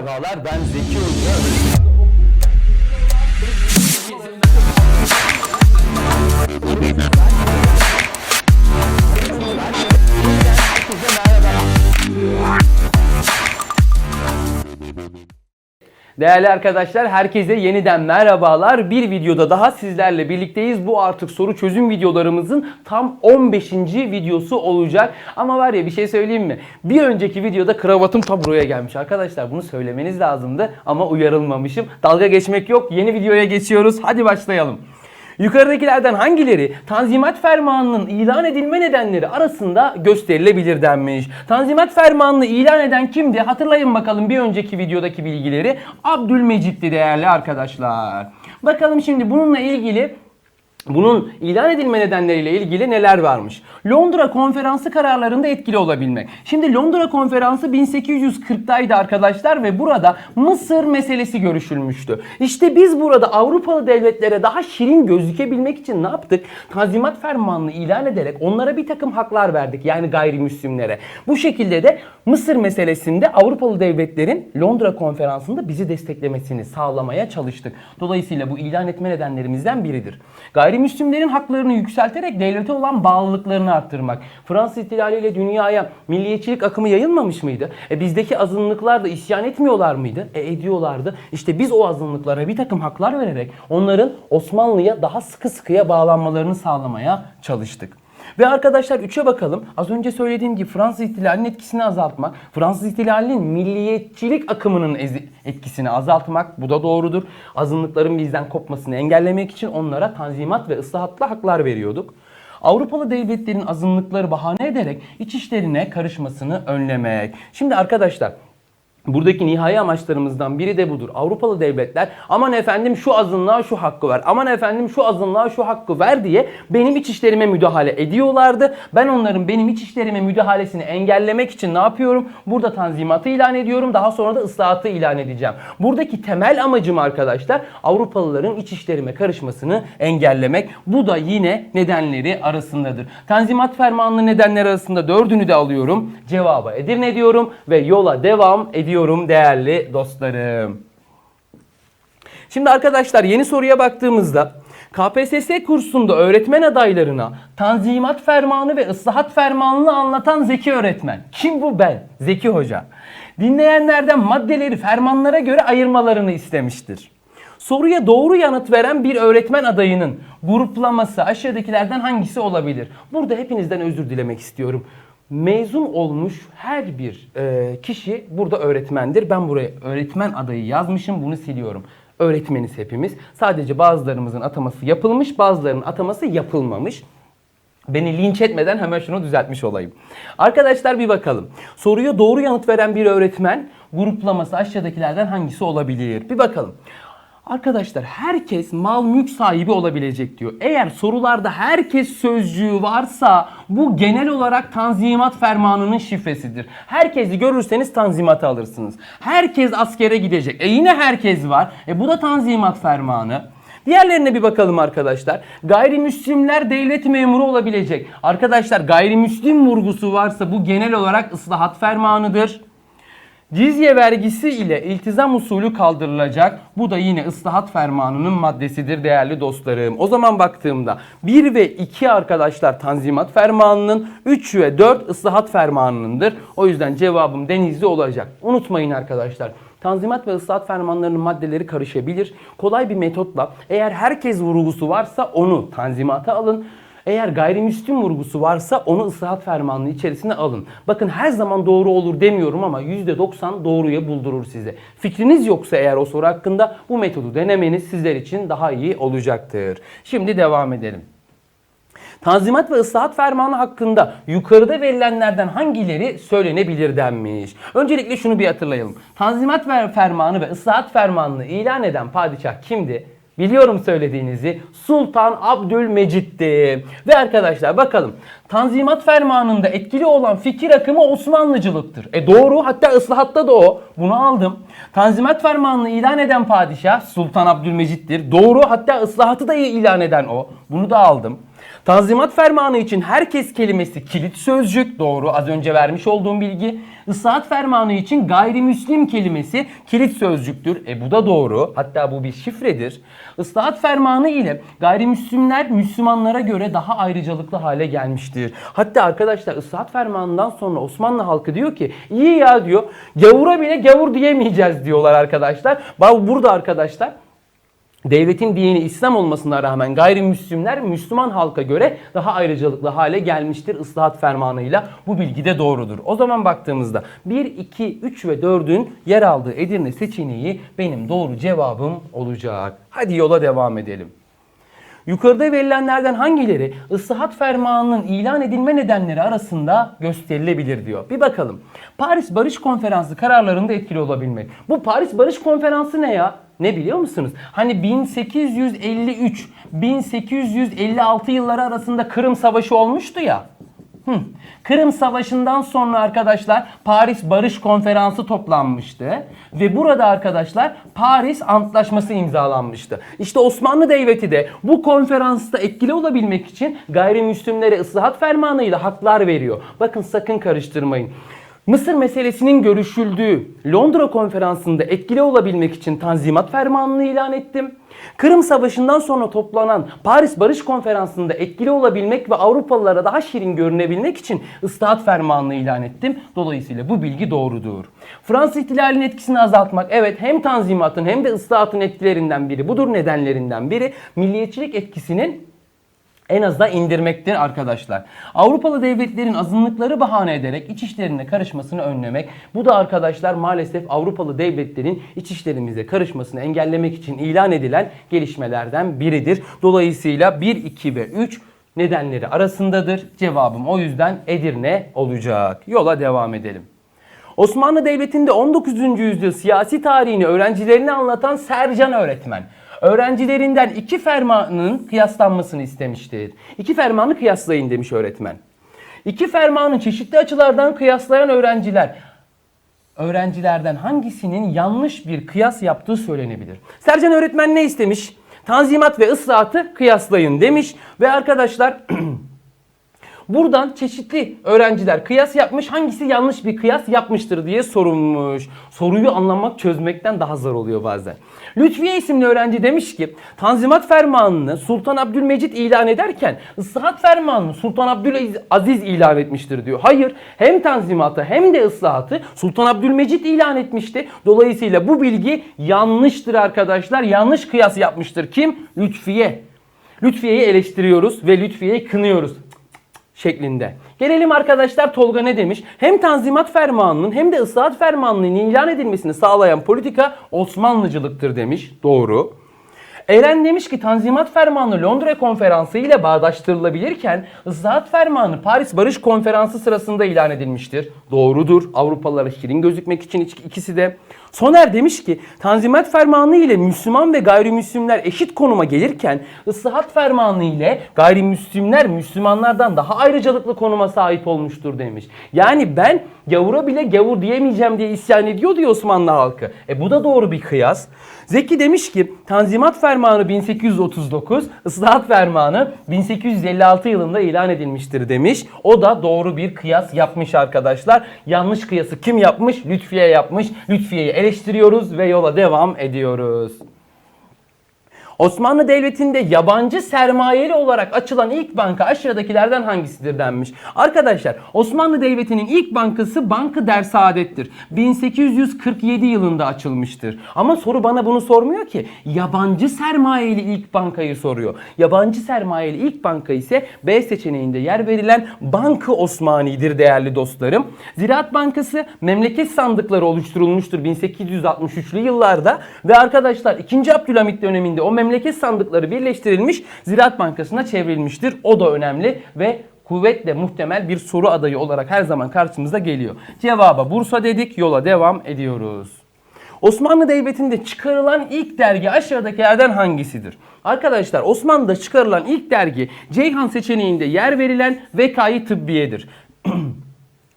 Merhabalar ben Zeki Hoca. Değerli arkadaşlar herkese yeniden merhabalar. Bir videoda daha sizlerle birlikteyiz. Bu artık soru çözüm videolarımızın tam 15. videosu olacak. Ama var ya bir şey söyleyeyim mi? Bir önceki videoda kravatım tam buraya gelmiş. Arkadaşlar bunu söylemeniz lazımdı ama uyarılmamışım. Dalga geçmek yok. Yeni videoya geçiyoruz. Hadi başlayalım. Yukarıdakilerden hangileri Tanzimat Fermanı'nın ilan edilme nedenleri arasında gösterilebilir denmiş. Tanzimat Fermanı'nı ilan eden kimdi? Hatırlayın bakalım bir önceki videodaki bilgileri. Abdülmecit'ti değerli arkadaşlar. Bakalım şimdi bununla ilgili bunun ilan edilme nedenleriyle ilgili neler varmış? Londra konferansı kararlarında etkili olabilmek. Şimdi Londra konferansı 1840'daydı arkadaşlar ve burada Mısır meselesi görüşülmüştü. İşte biz burada Avrupalı devletlere daha şirin gözükebilmek için ne yaptık? Tanzimat fermanını ilan ederek onlara bir takım haklar verdik. Yani gayrimüslimlere. Bu şekilde de Mısır meselesinde Avrupalı devletlerin Londra konferansında bizi desteklemesini sağlamaya çalıştık. Dolayısıyla bu ilan etme nedenlerimizden biridir. Gayrimüslimlerin haklarını yükselterek devlete olan bağlılıklarını arttırmak. Fransız ihtilaliyle dünyaya milliyetçilik akımı yayılmamış mıydı? E bizdeki azınlıklar da isyan etmiyorlar mıydı? E ediyorlardı. İşte biz o azınlıklara bir takım haklar vererek onların Osmanlı'ya daha sıkı sıkıya bağlanmalarını sağlamaya çalıştık. Ve arkadaşlar 3'e bakalım. Az önce söylediğim gibi Fransız ihtilalinin etkisini azaltmak, Fransız ihtilalinin milliyetçilik akımının etkisini azaltmak bu da doğrudur. Azınlıkların bizden kopmasını engellemek için onlara tanzimat ve ıslahatlı haklar veriyorduk. Avrupalı devletlerin azınlıkları bahane ederek iç işlerine karışmasını önlemek. Şimdi arkadaşlar Buradaki nihai amaçlarımızdan biri de budur. Avrupalı devletler aman efendim şu azınlığa şu hakkı ver, aman efendim şu azınlığa şu hakkı ver diye benim iç işlerime müdahale ediyorlardı. Ben onların benim iç işlerime müdahalesini engellemek için ne yapıyorum? Burada tanzimatı ilan ediyorum. Daha sonra da ıslahatı ilan edeceğim. Buradaki temel amacım arkadaşlar Avrupalıların iç işlerime karışmasını engellemek. Bu da yine nedenleri arasındadır. Tanzimat fermanının nedenleri arasında dördünü de alıyorum. Cevaba Edirne diyorum ve yola devam ediyorum değerli dostlarım. Şimdi arkadaşlar yeni soruya baktığımızda KPSS kursunda öğretmen adaylarına Tanzimat Fermanı ve Islahat Fermanı'nı anlatan Zeki öğretmen. Kim bu ben? Zeki Hoca. Dinleyenlerden maddeleri fermanlara göre ayırmalarını istemiştir. Soruya doğru yanıt veren bir öğretmen adayının gruplaması aşağıdakilerden hangisi olabilir? Burada hepinizden özür dilemek istiyorum. Mezun olmuş her bir e, kişi burada öğretmendir. Ben buraya öğretmen adayı yazmışım. Bunu siliyorum. Öğretmeniz hepimiz. Sadece bazılarımızın ataması yapılmış, bazılarının ataması yapılmamış. Beni linç etmeden hemen şunu düzeltmiş olayım. Arkadaşlar bir bakalım. Soruya doğru yanıt veren bir öğretmen gruplaması aşağıdakilerden hangisi olabilir? Bir bakalım. Arkadaşlar herkes mal mülk sahibi olabilecek diyor. Eğer sorularda herkes sözcüğü varsa bu genel olarak tanzimat fermanının şifresidir. Herkesi görürseniz tanzimatı alırsınız. Herkes askere gidecek. E yine herkes var. E bu da tanzimat fermanı. Diğerlerine bir bakalım arkadaşlar. Gayrimüslimler devlet memuru olabilecek. Arkadaşlar gayrimüslim vurgusu varsa bu genel olarak ıslahat fermanıdır. Cizye vergisi ile iltizam usulü kaldırılacak. Bu da yine ıslahat fermanının maddesidir değerli dostlarım. O zaman baktığımda 1 ve 2 arkadaşlar tanzimat fermanının, 3 ve 4 ıslahat fermanınındır. O yüzden cevabım denizli olacak. Unutmayın arkadaşlar. Tanzimat ve ıslahat fermanlarının maddeleri karışabilir. Kolay bir metotla eğer herkes vurgusu varsa onu tanzimata alın. Eğer gayrimüslim vurgusu varsa onu ıslahat fermanının içerisine alın. Bakın her zaman doğru olur demiyorum ama %90 doğruya buldurur size. Fikriniz yoksa eğer o soru hakkında bu metodu denemeniz sizler için daha iyi olacaktır. Şimdi devam edelim. Tanzimat ve ıslahat fermanı hakkında yukarıda verilenlerden hangileri söylenebilir denmiş. Öncelikle şunu bir hatırlayalım. Tanzimat ve fermanı ve ıslahat fermanını ilan eden padişah kimdi? Biliyorum söylediğinizi. Sultan Abdülmecit'ti. Ve arkadaşlar bakalım. Tanzimat fermanında etkili olan fikir akımı Osmanlıcılıktır. E doğru hatta ıslahatta da o. Bunu aldım. Tanzimat fermanını ilan eden padişah Sultan Abdülmecit'tir. Doğru hatta ıslahatı da ilan eden o. Bunu da aldım. Tanzimat fermanı için herkes kelimesi kilit sözcük. Doğru. Az önce vermiş olduğum bilgi. Islahat fermanı için gayrimüslim kelimesi kilit sözcüktür. E bu da doğru. Hatta bu bir şifredir. Islahat fermanı ile gayrimüslimler Müslümanlara göre daha ayrıcalıklı hale gelmiştir. Hatta arkadaşlar ıslahat fermanından sonra Osmanlı halkı diyor ki iyi ya diyor gavura bile gavur diyemeyeceğiz diyorlar arkadaşlar. Bak burada arkadaşlar Devletin dini İslam olmasına rağmen gayrimüslimler Müslüman halka göre daha ayrıcalıklı hale gelmiştir ıslahat fermanıyla. Bu bilgi de doğrudur. O zaman baktığımızda 1, 2, 3 ve 4'ün yer aldığı Edirne seçeneği benim doğru cevabım olacak. Hadi yola devam edelim. Yukarıda verilenlerden hangileri ıslahat fermanının ilan edilme nedenleri arasında gösterilebilir diyor. Bir bakalım. Paris Barış Konferansı kararlarında etkili olabilmek. Bu Paris Barış Konferansı ne ya? Ne biliyor musunuz? Hani 1853 1856 yılları arasında Kırım Savaşı olmuştu ya. Hı. Kırım Savaşı'ndan sonra arkadaşlar Paris Barış Konferansı toplanmıştı ve burada arkadaşlar Paris Antlaşması imzalanmıştı. İşte Osmanlı Devleti de bu konferansta etkili olabilmek için gayrimüslimlere ıslahat fermanıyla haklar veriyor. Bakın sakın karıştırmayın. Mısır meselesinin görüşüldüğü Londra konferansında etkili olabilmek için Tanzimat Fermanı'nı ilan ettim. Kırım Savaşı'ndan sonra toplanan Paris Barış Konferansı'nda etkili olabilmek ve Avrupalılara daha şirin görünebilmek için ıslahat fermanını ilan ettim. Dolayısıyla bu bilgi doğrudur. Fransız ihtilalinin etkisini azaltmak evet hem Tanzimat'ın hem de ıslahatın etkilerinden biri budur nedenlerinden biri. Milliyetçilik etkisinin en azından indirmektir arkadaşlar. Avrupalı devletlerin azınlıkları bahane ederek iç işlerine karışmasını önlemek. Bu da arkadaşlar maalesef Avrupalı devletlerin iç işlerimize karışmasını engellemek için ilan edilen gelişmelerden biridir. Dolayısıyla 1, 2 ve 3 nedenleri arasındadır. Cevabım o yüzden Edirne olacak. Yola devam edelim. Osmanlı Devleti'nde 19. yüzyıl siyasi tarihini öğrencilerine anlatan Sercan öğretmen öğrencilerinden iki fermanın kıyaslanmasını istemiştir. İki fermanı kıyaslayın demiş öğretmen. İki fermanı çeşitli açılardan kıyaslayan öğrenciler öğrencilerden hangisinin yanlış bir kıyas yaptığı söylenebilir. Sercan öğretmen ne istemiş? Tanzimat ve ıslahatı kıyaslayın demiş ve arkadaşlar Buradan çeşitli öğrenciler kıyas yapmış. Hangisi yanlış bir kıyas yapmıştır diye sorulmuş. Soruyu anlamak çözmekten daha zor oluyor bazen. Lütfiye isimli öğrenci demiş ki Tanzimat Fermanı'nı Sultan Abdülmecit ilan ederken ıslahat fermanını Sultan Abdülaziz ilan etmiştir diyor. Hayır hem Tanzimat'ı hem de ıslahatı Sultan Abdülmecit ilan etmişti. Dolayısıyla bu bilgi yanlıştır arkadaşlar. Yanlış kıyas yapmıştır. Kim? Lütfiye. Lütfiye'yi eleştiriyoruz ve Lütfiye'yi kınıyoruz şeklinde. Gelelim arkadaşlar Tolga ne demiş? Hem Tanzimat Fermanı'nın hem de Islahat Fermanı'nın ilan edilmesini sağlayan politika Osmanlıcılıktır demiş. Doğru. Eren demiş ki Tanzimat Fermanı Londra Konferansı ile bağdaştırılabilirken Islahat Fermanı Paris Barış Konferansı sırasında ilan edilmiştir. Doğrudur. Avrupalılara şirin gözükmek için ikisi de. Soner demiş ki Tanzimat Fermanı ile Müslüman ve gayrimüslimler eşit konuma gelirken Islahat Fermanı ile gayrimüslimler Müslümanlardan daha ayrıcalıklı konuma sahip olmuştur demiş. Yani ben gavura bile gavur diyemeyeceğim diye isyan ediyor diyor Osmanlı halkı. E bu da doğru bir kıyas. Zeki demiş ki Tanzimat Fermanı 1839, Islahat Fermanı 1856 yılında ilan edilmiştir demiş. O da doğru bir kıyas yapmış arkadaşlar. Yanlış kıyası kim yapmış? Lütfiye yapmış. Lütfiye'yi eleştiriyoruz ve yola devam ediyoruz. Osmanlı Devleti'nde yabancı sermayeli olarak açılan ilk banka aşağıdakilerden hangisidir denmiş. Arkadaşlar Osmanlı Devleti'nin ilk bankası Bankı Dersaadet'tir. 1847 yılında açılmıştır. Ama soru bana bunu sormuyor ki. Yabancı sermayeli ilk bankayı soruyor. Yabancı sermayeli ilk banka ise B seçeneğinde yer verilen Bankı Osmani'dir değerli dostlarım. Ziraat Bankası memleket sandıkları oluşturulmuştur 1863'lü yıllarda ve arkadaşlar 2. Abdülhamit döneminde o memleket sandıkları birleştirilmiş Ziraat Bankası'na çevrilmiştir. O da önemli ve kuvvetle muhtemel bir soru adayı olarak her zaman karşımıza geliyor. Cevaba Bursa dedik, yola devam ediyoruz. Osmanlı Devleti'nde çıkarılan ilk dergi aşağıdakilerden hangisidir? Arkadaşlar Osmanlı'da çıkarılan ilk dergi Ceyhan seçeneğinde yer verilen Vekayı Tıbbiye'dir.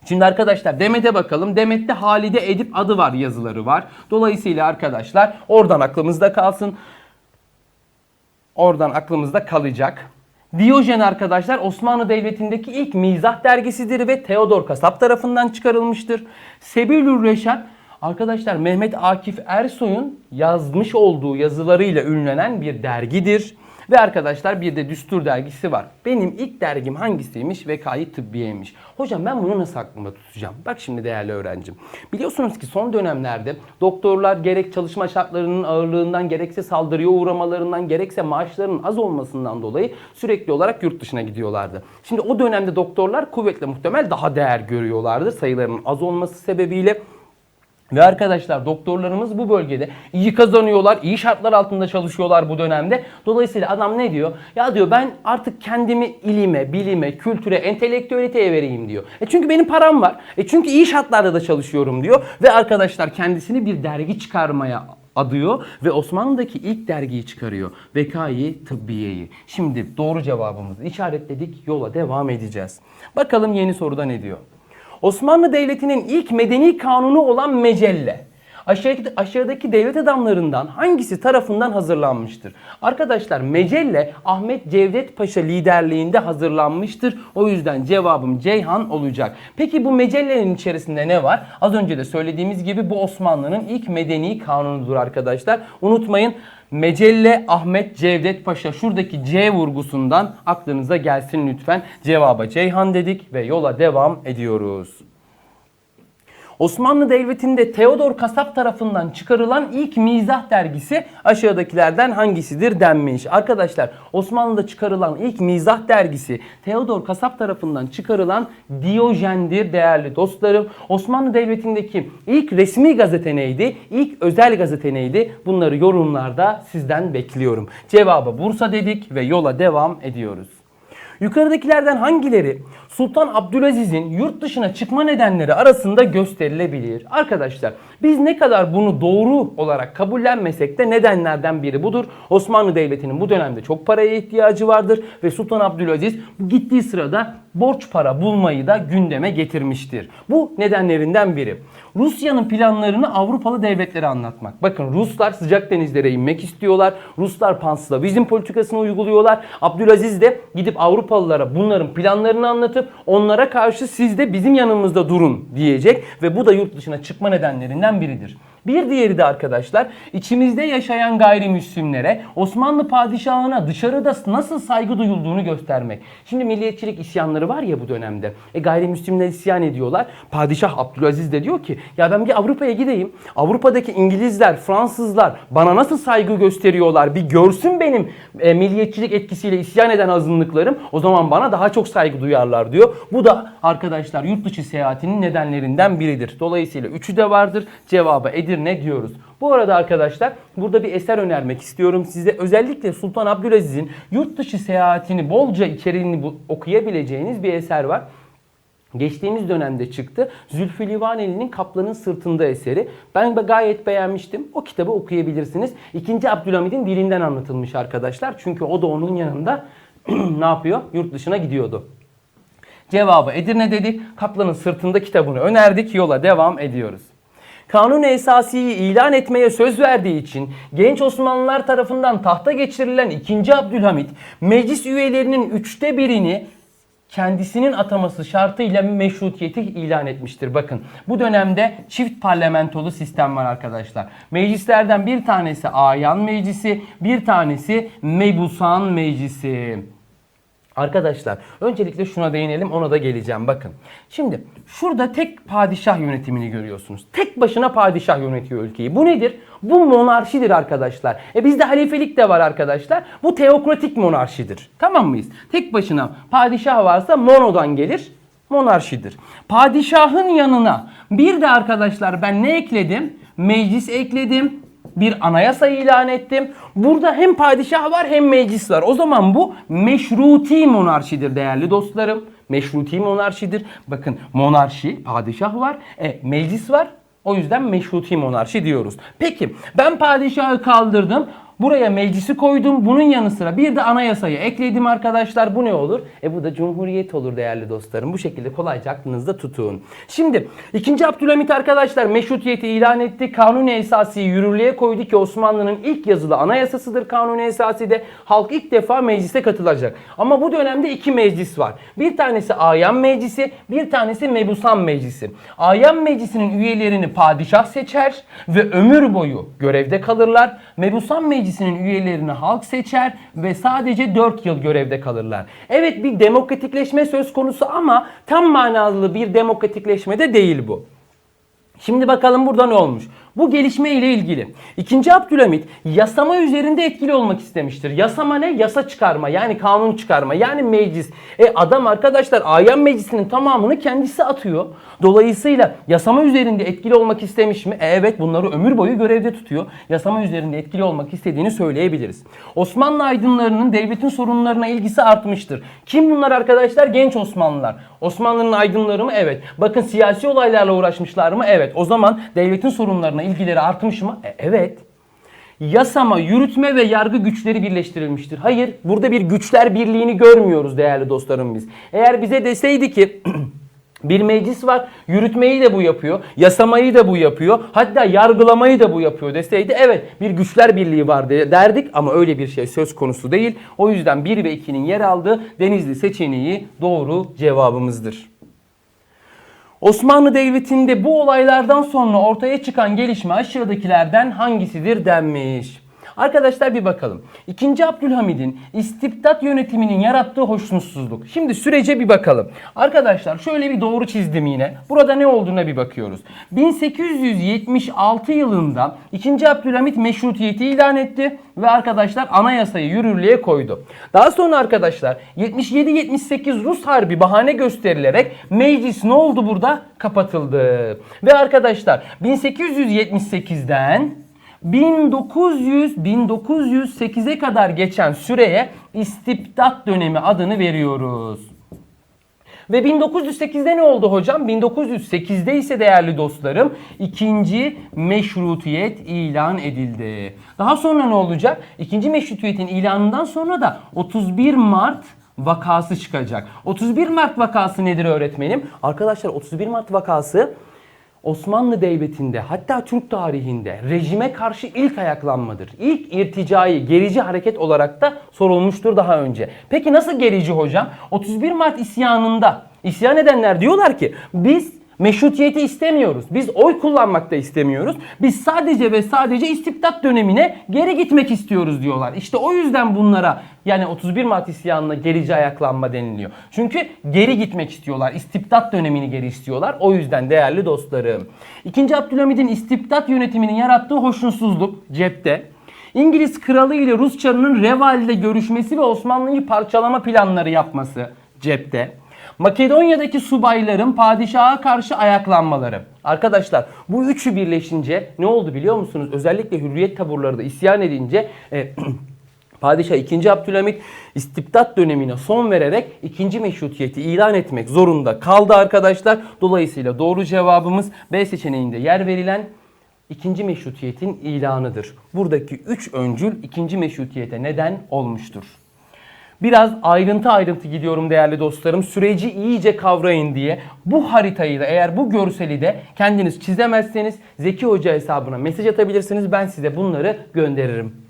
Şimdi arkadaşlar Demet'e bakalım. Demet'te Halide Edip adı var yazıları var. Dolayısıyla arkadaşlar oradan aklımızda kalsın. Oradan aklımızda kalacak. Diyojen arkadaşlar Osmanlı Devleti'ndeki ilk mizah dergisidir ve Theodor Kasap tarafından çıkarılmıştır. Sebilür Reşat arkadaşlar Mehmet Akif Ersoy'un yazmış olduğu yazılarıyla ünlenen bir dergidir. Ve arkadaşlar bir de Düstur dergisi var. Benim ilk dergim hangisiymiş? Vekayı Tıbbiye'ymiş. Hocam ben bunu nasıl aklımda tutacağım? Bak şimdi değerli öğrencim. Biliyorsunuz ki son dönemlerde doktorlar gerek çalışma şartlarının ağırlığından gerekse saldırıya uğramalarından gerekse maaşlarının az olmasından dolayı sürekli olarak yurt dışına gidiyorlardı. Şimdi o dönemde doktorlar kuvvetle muhtemel daha değer görüyorlardı sayılarının az olması sebebiyle. Ve arkadaşlar doktorlarımız bu bölgede iyi kazanıyorlar, iyi şartlar altında çalışıyorlar bu dönemde. Dolayısıyla adam ne diyor? Ya diyor ben artık kendimi ilime, bilime, kültüre, entelektüeliteye vereyim diyor. E çünkü benim param var. E çünkü iyi şartlarda da çalışıyorum diyor. Ve arkadaşlar kendisini bir dergi çıkarmaya adıyor ve Osmanlı'daki ilk dergiyi çıkarıyor. Vekayı Tıbbiye'yi. Şimdi doğru cevabımızı işaretledik. Yola devam edeceğiz. Bakalım yeni soruda ne diyor? Osmanlı Devleti'nin ilk medeni kanunu olan mecelle. Aşağıdaki, aşağıdaki devlet adamlarından hangisi tarafından hazırlanmıştır? Arkadaşlar mecelle Ahmet Cevdet Paşa liderliğinde hazırlanmıştır. O yüzden cevabım Ceyhan olacak. Peki bu mecellenin içerisinde ne var? Az önce de söylediğimiz gibi bu Osmanlı'nın ilk medeni kanunudur arkadaşlar. Unutmayın Mecelle Ahmet Cevdet Paşa şuradaki C vurgusundan aklınıza gelsin lütfen. Cevaba Ceyhan dedik ve yola devam ediyoruz. Osmanlı Devleti'nde Theodor Kasap tarafından çıkarılan ilk mizah dergisi aşağıdakilerden hangisidir denmiş. Arkadaşlar Osmanlı'da çıkarılan ilk mizah dergisi Theodor Kasap tarafından çıkarılan Diyojen'dir değerli dostlarım. Osmanlı Devleti'ndeki ilk resmi gazete neydi? İlk özel gazete neydi? Bunları yorumlarda sizden bekliyorum. Cevabı Bursa dedik ve yola devam ediyoruz. Yukarıdakilerden hangileri Sultan Abdülaziz'in yurt dışına çıkma nedenleri arasında gösterilebilir? Arkadaşlar biz ne kadar bunu doğru olarak kabullenmesek de nedenlerden biri budur. Osmanlı Devleti'nin bu dönemde çok paraya ihtiyacı vardır ve Sultan Abdülaziz gittiği sırada borç para bulmayı da gündeme getirmiştir. Bu nedenlerinden biri. Rusya'nın planlarını Avrupalı devletlere anlatmak. Bakın Ruslar sıcak denizlere inmek istiyorlar. Ruslar panslavizm politikasını uyguluyorlar. Abdülaziz de gidip Avrupalılara bunların planlarını anlatıp onlara karşı siz de bizim yanımızda durun diyecek ve bu da yurt dışına çıkma nedenlerinden biridir. Bir diğeri de arkadaşlar içimizde yaşayan gayrimüslimlere Osmanlı padişahına dışarıda nasıl saygı duyulduğunu göstermek. Şimdi milliyetçilik isyanları var ya bu dönemde. E gayrimüslimler isyan ediyorlar. Padişah Abdülaziz de diyor ki ya ben bir Avrupa'ya gideyim. Avrupa'daki İngilizler, Fransızlar bana nasıl saygı gösteriyorlar bir görsün benim e, milliyetçilik etkisiyle isyan eden azınlıklarım. O zaman bana daha çok saygı duyarlar diyor. Bu da arkadaşlar yurt dışı seyahatinin nedenlerinden biridir. Dolayısıyla üçü de vardır. Cevabı Edirne diyoruz. Bu arada arkadaşlar burada bir eser önermek istiyorum size. Özellikle Sultan Abdülaziz'in yurt dışı seyahatini bolca içeriğini okuyabileceğiniz bir eser var. Geçtiğimiz dönemde çıktı. Zülfü Livaneli'nin Kaplanın Sırtında eseri. Ben gayet beğenmiştim. O kitabı okuyabilirsiniz. İkinci Abdülhamid'in dilinden anlatılmış arkadaşlar. Çünkü o da onun yanında ne yapıyor? Yurt dışına gidiyordu. Cevabı Edirne dedik. Kaplanın Sırtında kitabını önerdik. Yola devam ediyoruz. Kanun Esasi'yi ilan etmeye söz verdiği için genç Osmanlılar tarafından tahta geçirilen 2. Abdülhamit meclis üyelerinin üçte birini kendisinin ataması şartıyla meşrutiyeti ilan etmiştir. Bakın bu dönemde çift parlamentolu sistem var arkadaşlar. Meclislerden bir tanesi Ayan Meclisi, bir tanesi Mebusan Meclisi. Arkadaşlar öncelikle şuna değinelim ona da geleceğim bakın. Şimdi şurada tek padişah yönetimini görüyorsunuz. Tek başına padişah yönetiyor ülkeyi. Bu nedir? Bu monarşidir arkadaşlar. E bizde halifelik de var arkadaşlar. Bu teokratik monarşidir. Tamam mıyız? Tek başına padişah varsa monodan gelir. Monarşidir. Padişahın yanına bir de arkadaşlar ben ne ekledim? Meclis ekledim bir anayasa ilan ettim. Burada hem padişah var hem meclis var. O zaman bu meşruti monarşidir değerli dostlarım. Meşruti monarşidir. Bakın monarşi, padişah var, e, meclis var. O yüzden meşruti monarşi diyoruz. Peki ben padişahı kaldırdım. Buraya meclisi koydum. Bunun yanı sıra bir de anayasayı ekledim arkadaşlar. Bu ne olur? E bu da cumhuriyet olur değerli dostlarım. Bu şekilde kolayca aklınızda tutun. Şimdi 2. Abdülhamit arkadaşlar meşrutiyeti ilan etti. Kanuni Esasi'yi yürürlüğe koydu ki Osmanlı'nın ilk yazılı anayasasıdır Kanuni Esasi'de. Halk ilk defa meclise katılacak. Ama bu dönemde iki meclis var. Bir tanesi Ayan Meclisi, bir tanesi Mebusan Meclisi. Ayan Meclisi'nin üyelerini padişah seçer ve ömür boyu görevde kalırlar. Mebusan Meclisi'nin üyelerini halk seçer ve sadece 4 yıl görevde kalırlar. Evet bir demokratikleşme söz konusu ama tam manalı bir demokratikleşme de değil bu. Şimdi bakalım burada ne olmuş. Bu gelişme ile ilgili. İkinci Abdülhamit yasama üzerinde etkili olmak istemiştir. Yasama ne? Yasa çıkarma yani kanun çıkarma yani meclis. E adam arkadaşlar Ayan Meclisi'nin tamamını kendisi atıyor. Dolayısıyla yasama üzerinde etkili olmak istemiş mi? E evet bunları ömür boyu görevde tutuyor. Yasama üzerinde etkili olmak istediğini söyleyebiliriz. Osmanlı aydınlarının devletin sorunlarına ilgisi artmıştır. Kim bunlar arkadaşlar? Genç Osmanlılar. Osmanlı'nın aydınları mı? Evet. Bakın siyasi olaylarla uğraşmışlar mı? Evet. O zaman devletin sorunlarına ilgileri artmış mı? E, evet. Yasama, yürütme ve yargı güçleri birleştirilmiştir. Hayır, burada bir güçler birliğini görmüyoruz değerli dostlarım biz. Eğer bize deseydi ki bir meclis var, yürütmeyi de bu yapıyor, yasamayı da bu yapıyor, hatta yargılamayı da bu yapıyor deseydi evet bir güçler birliği var de- derdik ama öyle bir şey söz konusu değil. O yüzden 1 ve 2'nin yer aldığı Denizli seçeneği doğru cevabımızdır. Osmanlı Devleti'nde bu olaylardan sonra ortaya çıkan gelişme aşağıdakilerden hangisidir denmiş. Arkadaşlar bir bakalım. İkinci Abdülhamid'in istibdat yönetiminin yarattığı hoşnutsuzluk. Şimdi sürece bir bakalım. Arkadaşlar şöyle bir doğru çizdim yine. Burada ne olduğuna bir bakıyoruz. 1876 yılında 2. Abdülhamit meşrutiyeti ilan etti ve arkadaşlar anayasayı yürürlüğe koydu. Daha sonra arkadaşlar 77-78 Rus Harbi bahane gösterilerek meclis ne oldu burada? Kapatıldı. Ve arkadaşlar 1878'den 1900 1908'e kadar geçen süreye istibdat dönemi adını veriyoruz. Ve 1908'de ne oldu hocam? 1908'de ise değerli dostlarım ikinci meşrutiyet ilan edildi. Daha sonra ne olacak? İkinci meşrutiyetin ilanından sonra da 31 Mart vakası çıkacak. 31 Mart vakası nedir öğretmenim? Arkadaşlar 31 Mart vakası Osmanlı Devleti'nde hatta Türk tarihinde rejime karşı ilk ayaklanmadır. İlk irticai, gerici hareket olarak da sorulmuştur daha önce. Peki nasıl gerici hocam? 31 Mart isyanında isyan edenler diyorlar ki biz meşrutiyeti istemiyoruz. Biz oy kullanmak da istemiyoruz. Biz sadece ve sadece istibdat dönemine geri gitmek istiyoruz diyorlar. İşte o yüzden bunlara yani 31 Mart isyanına gerici ayaklanma deniliyor. Çünkü geri gitmek istiyorlar. İstibdat dönemini geri istiyorlar. O yüzden değerli dostlarım. 2. Abdülhamid'in istibdat yönetiminin yarattığı hoşnutsuzluk cepte. İngiliz kralı ile Rus çarının Reval'de görüşmesi ve Osmanlı'yı parçalama planları yapması cepte. Makedonya'daki subayların padişaha karşı ayaklanmaları. Arkadaşlar bu üçü birleşince ne oldu biliyor musunuz? Özellikle hürriyet taburları da isyan edince e, Padişah 2. Abdülhamit istibdat dönemine son vererek ikinci meşrutiyeti ilan etmek zorunda kaldı arkadaşlar. Dolayısıyla doğru cevabımız B seçeneğinde yer verilen ikinci meşrutiyetin ilanıdır. Buradaki üç öncül ikinci meşrutiyete neden olmuştur. Biraz ayrıntı ayrıntı gidiyorum değerli dostlarım. Süreci iyice kavrayın diye. Bu haritayı da eğer bu görseli de kendiniz çizemezseniz Zeki Hoca hesabına mesaj atabilirsiniz. Ben size bunları gönderirim.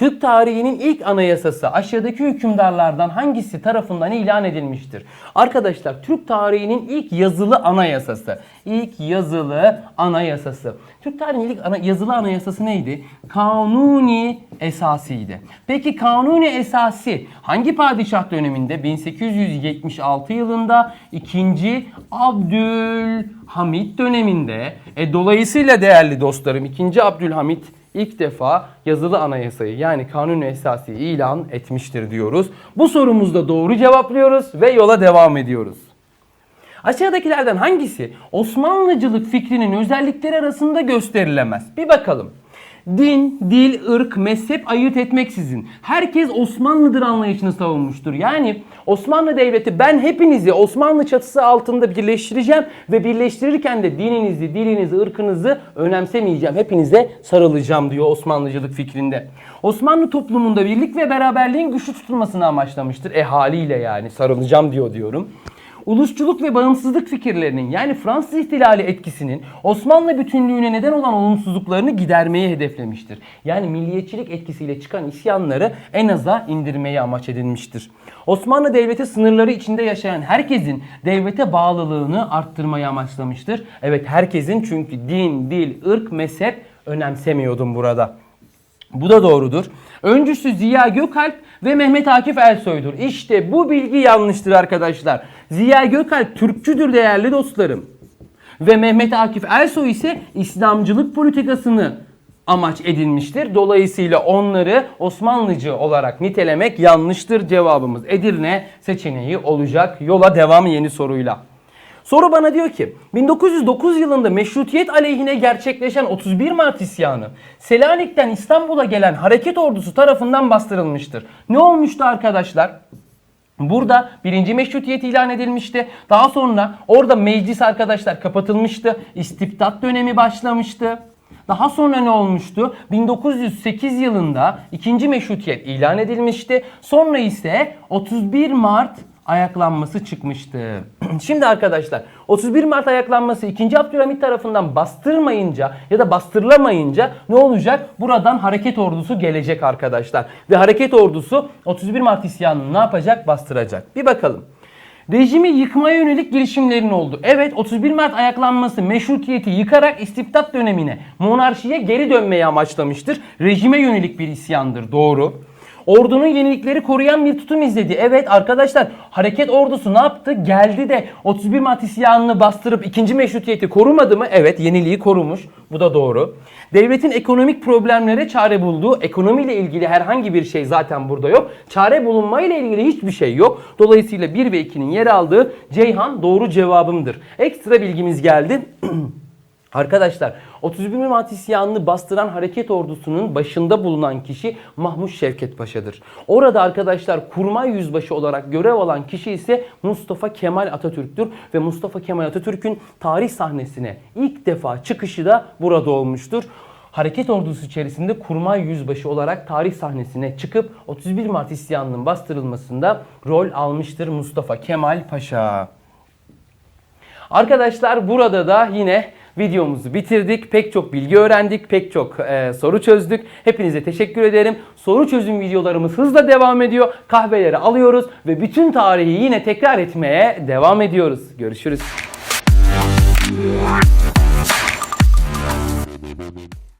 Türk tarihinin ilk anayasası aşağıdaki hükümdarlardan hangisi tarafından ilan edilmiştir? Arkadaşlar Türk tarihinin ilk yazılı anayasası. İlk yazılı anayasası. Türk tarihinin ilk ana- yazılı anayasası neydi? Kanuni esasıydı. Peki Kanuni esası hangi padişah döneminde? 1876 yılında 2. Abdülhamit döneminde. E, dolayısıyla değerli dostlarım 2. Abdülhamit ilk defa yazılı anayasayı yani kanun esası ilan etmiştir diyoruz. Bu sorumuzda doğru cevaplıyoruz ve yola devam ediyoruz. Aşağıdakilerden hangisi Osmanlıcılık fikrinin özellikleri arasında gösterilemez? Bir bakalım. Din, dil, ırk, mezhep ayırt etmeksizin herkes Osmanlı'dır anlayışını savunmuştur. Yani Osmanlı Devleti ben hepinizi Osmanlı çatısı altında birleştireceğim ve birleştirirken de dininizi, dilinizi, ırkınızı önemsemeyeceğim. Hepinize sarılacağım diyor Osmanlıcılık fikrinde. Osmanlı toplumunda birlik ve beraberliğin güçlü tutulmasını amaçlamıştır. E haliyle yani sarılacağım diyor diyorum. Ulusçuluk ve bağımsızlık fikirlerinin yani Fransız ihtilali etkisinin Osmanlı bütünlüğüne neden olan olumsuzluklarını gidermeyi hedeflemiştir. Yani milliyetçilik etkisiyle çıkan isyanları en aza indirmeyi amaç edinmiştir. Osmanlı Devleti sınırları içinde yaşayan herkesin devlete bağlılığını arttırmayı amaçlamıştır. Evet herkesin çünkü din, dil, ırk, mezhep önemsemiyordum burada. Bu da doğrudur. Öncüsü Ziya Gökalp ve Mehmet Akif Ersoy'dur. İşte bu bilgi yanlıştır arkadaşlar. Ziya Gökalp Türkçüdür değerli dostlarım. Ve Mehmet Akif Ersoy ise İslamcılık politikasını amaç edinmiştir. Dolayısıyla onları Osmanlıcı olarak nitelemek yanlıştır. Cevabımız Edirne seçeneği olacak. Yola devam yeni soruyla. Soru bana diyor ki 1909 yılında meşrutiyet aleyhine gerçekleşen 31 Mart isyanı Selanik'ten İstanbul'a gelen hareket ordusu tarafından bastırılmıştır. Ne olmuştu arkadaşlar? Burada birinci meşrutiyet ilan edilmişti. Daha sonra orada meclis arkadaşlar kapatılmıştı. İstibdat dönemi başlamıştı. Daha sonra ne olmuştu? 1908 yılında ikinci meşrutiyet ilan edilmişti. Sonra ise 31 Mart ayaklanması çıkmıştı. Şimdi arkadaşlar 31 Mart ayaklanması 2. Abdülhamit tarafından bastırmayınca ya da bastırılamayınca ne olacak? Buradan hareket ordusu gelecek arkadaşlar. Ve hareket ordusu 31 Mart isyanını ne yapacak? Bastıracak. Bir bakalım. Rejimi yıkmaya yönelik girişimlerin oldu. Evet 31 Mart ayaklanması meşrutiyeti yıkarak istibdat dönemine, monarşiye geri dönmeyi amaçlamıştır. Rejime yönelik bir isyandır. Doğru. Ordunun yenilikleri koruyan bir tutum izledi. Evet arkadaşlar hareket ordusu ne yaptı? Geldi de 31 Mart isyanını bastırıp ikinci meşrutiyeti korumadı mı? Evet yeniliği korumuş. Bu da doğru. Devletin ekonomik problemlere çare bulduğu, ekonomiyle ilgili herhangi bir şey zaten burada yok. Çare bulunmayla ilgili hiçbir şey yok. Dolayısıyla 1 ve 2'nin yer aldığı Ceyhan doğru cevabımdır. Ekstra bilgimiz geldi. Arkadaşlar 31 Mart isyanını bastıran hareket ordusunun başında bulunan kişi Mahmut Şevket Paşa'dır. Orada arkadaşlar kurmay yüzbaşı olarak görev alan kişi ise Mustafa Kemal Atatürk'tür ve Mustafa Kemal Atatürk'ün tarih sahnesine ilk defa çıkışı da burada olmuştur. Hareket ordusu içerisinde kurmay yüzbaşı olarak tarih sahnesine çıkıp 31 Mart isyanının bastırılmasında rol almıştır Mustafa Kemal Paşa. Arkadaşlar burada da yine videomuzu bitirdik. Pek çok bilgi öğrendik, pek çok e, soru çözdük. Hepinize teşekkür ederim. Soru çözüm videolarımız hızla devam ediyor. Kahveleri alıyoruz ve bütün tarihi yine tekrar etmeye devam ediyoruz. Görüşürüz.